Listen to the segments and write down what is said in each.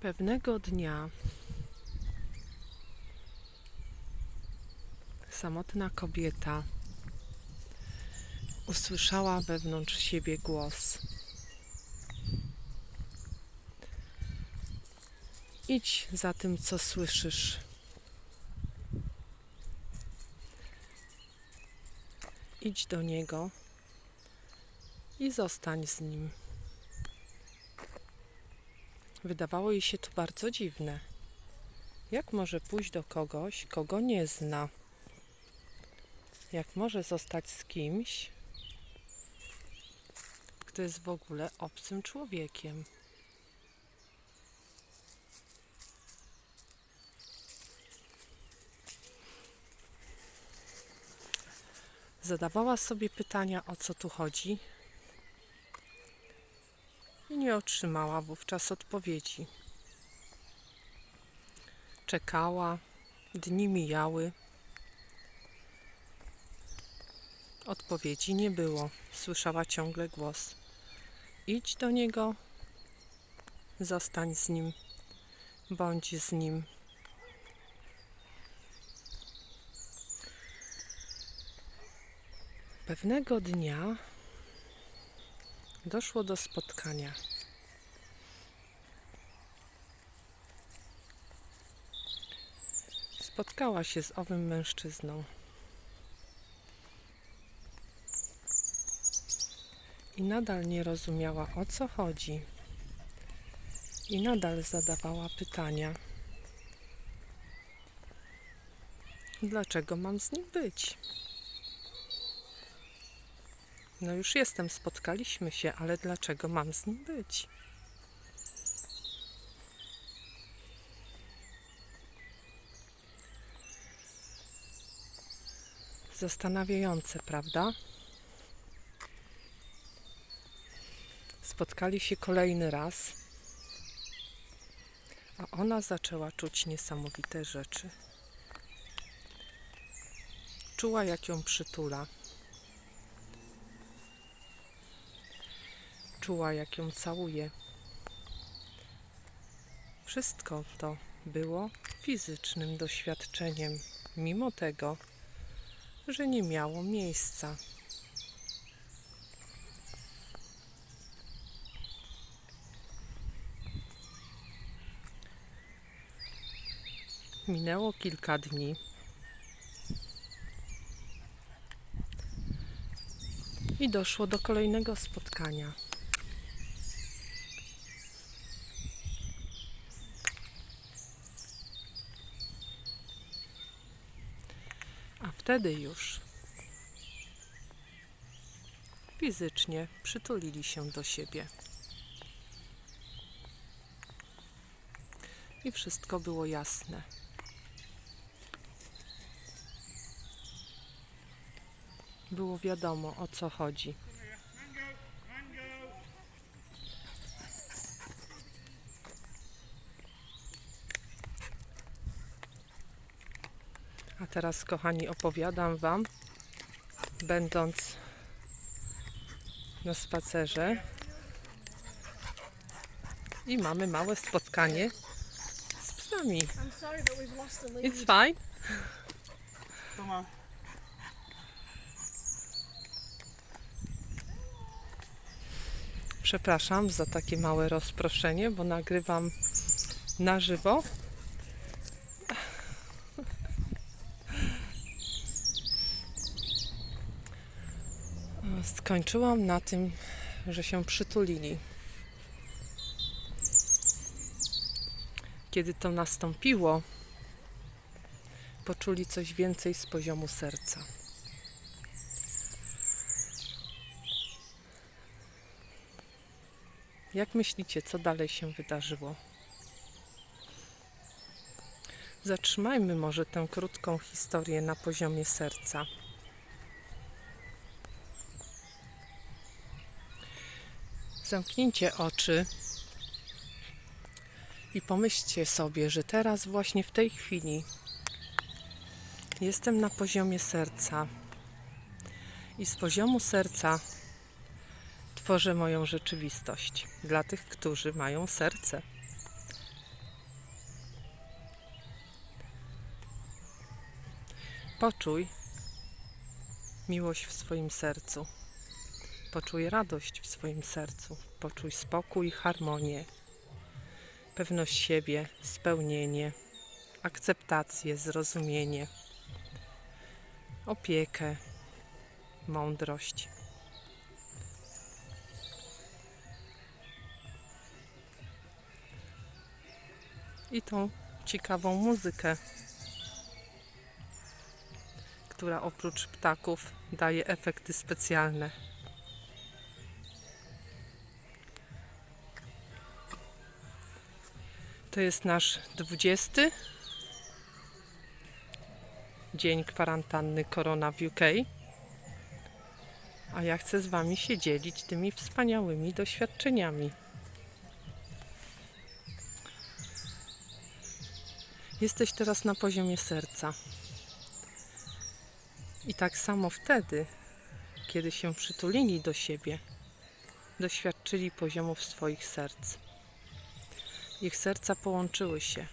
Pewnego dnia samotna kobieta usłyszała wewnątrz siebie głos. Idź za tym, co słyszysz. Idź do niego i zostań z nim. Wydawało jej się to bardzo dziwne. Jak może pójść do kogoś, kogo nie zna? Jak może zostać z kimś, kto jest w ogóle obcym człowiekiem? Zadawała sobie pytania, o co tu chodzi, nie otrzymała wówczas odpowiedzi. Czekała, dni mijały. Odpowiedzi nie było. Słyszała ciągle głos. Idź do niego, zostań z nim, bądź z nim. Pewnego dnia doszło do spotkania. Spotkała się z owym mężczyzną. I nadal nie rozumiała o co chodzi. I nadal zadawała pytania. Dlaczego mam z nim być? No już jestem, spotkaliśmy się, ale dlaczego mam z nim być? Zastanawiające, prawda? Spotkali się kolejny raz, a ona zaczęła czuć niesamowite rzeczy. Czuła, jak ją przytula. Czuła, jak ją całuje. Wszystko to było fizycznym doświadczeniem, mimo tego, że nie miało miejsca. Minęło kilka dni. I doszło do kolejnego spotkania. Wtedy już fizycznie przytulili się do siebie. I wszystko było jasne. Było wiadomo o co chodzi. Teraz, kochani, opowiadam Wam, będąc na spacerze. I mamy małe spotkanie z psami. It's fine. Przepraszam za takie małe rozproszenie, bo nagrywam na żywo. Skończyłam na tym, że się przytulili. Kiedy to nastąpiło, poczuli coś więcej z poziomu serca. Jak myślicie, co dalej się wydarzyło? Zatrzymajmy może tę krótką historię na poziomie serca. Zamknijcie oczy i pomyślcie sobie, że teraz, właśnie w tej chwili, jestem na poziomie serca i z poziomu serca tworzę moją rzeczywistość dla tych, którzy mają serce. Poczuj miłość w swoim sercu. Poczuj radość w swoim sercu. Poczuj spokój, harmonię, pewność siebie, spełnienie, akceptację, zrozumienie, opiekę, mądrość. I tą ciekawą muzykę, która oprócz ptaków daje efekty specjalne. To jest nasz 20 dzień kwarantanny Korona w UK. A ja chcę z Wami się dzielić tymi wspaniałymi doświadczeniami. Jesteś teraz na poziomie serca. I tak samo wtedy, kiedy się przytulili do siebie, doświadczyli poziomów swoich serc. Ich serca połączyły się.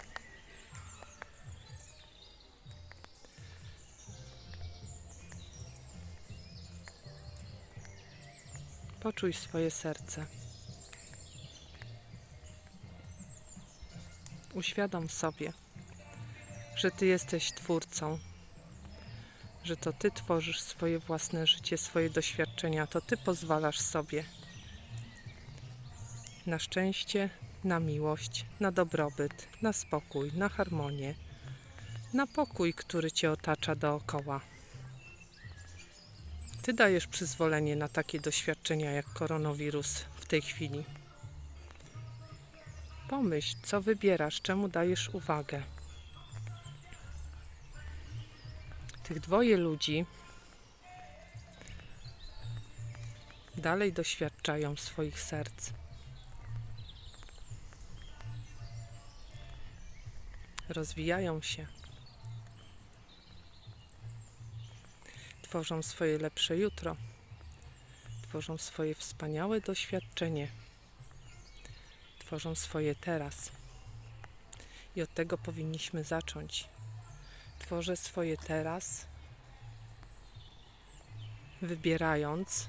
Poczuj swoje serce. Uświadom sobie, że Ty jesteś Twórcą, że to Ty tworzysz swoje własne życie, swoje doświadczenia, to Ty pozwalasz sobie na szczęście, na miłość, na dobrobyt, na spokój, na harmonię, na pokój, który Cię otacza dookoła. Ty dajesz przyzwolenie na takie doświadczenia jak koronawirus w tej chwili. Pomyśl, co wybierasz, czemu dajesz uwagę. Tych dwoje ludzi dalej doświadczają swoich serc. Rozwijają się. Tworzą swoje lepsze jutro. Tworzą swoje wspaniałe doświadczenie. Tworzą swoje teraz. I od tego powinniśmy zacząć. Tworzę swoje teraz, wybierając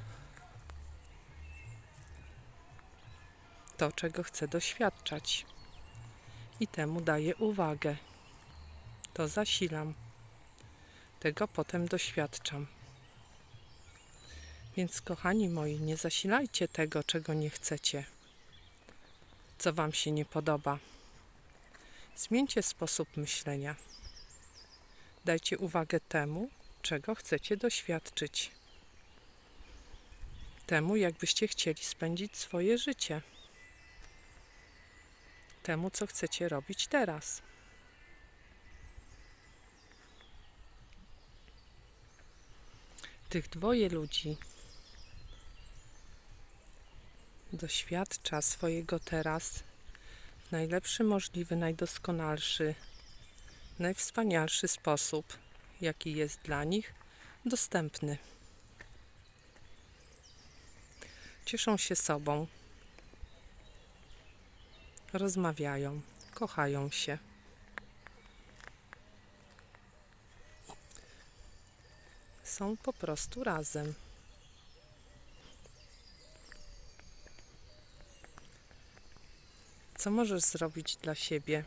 to, czego chcę doświadczać. I temu daję uwagę. To zasilam. Tego potem doświadczam. Więc, kochani moi, nie zasilajcie tego, czego nie chcecie, co Wam się nie podoba. Zmieńcie sposób myślenia. Dajcie uwagę temu, czego chcecie doświadczyć. Temu, jakbyście chcieli spędzić swoje życie. Temu, co chcecie robić teraz. Tych dwoje ludzi doświadcza swojego teraz w najlepszy możliwy, najdoskonalszy, najwspanialszy sposób, jaki jest dla nich dostępny. Cieszą się sobą, rozmawiają, kochają się. Są po prostu razem. Co możesz zrobić dla siebie,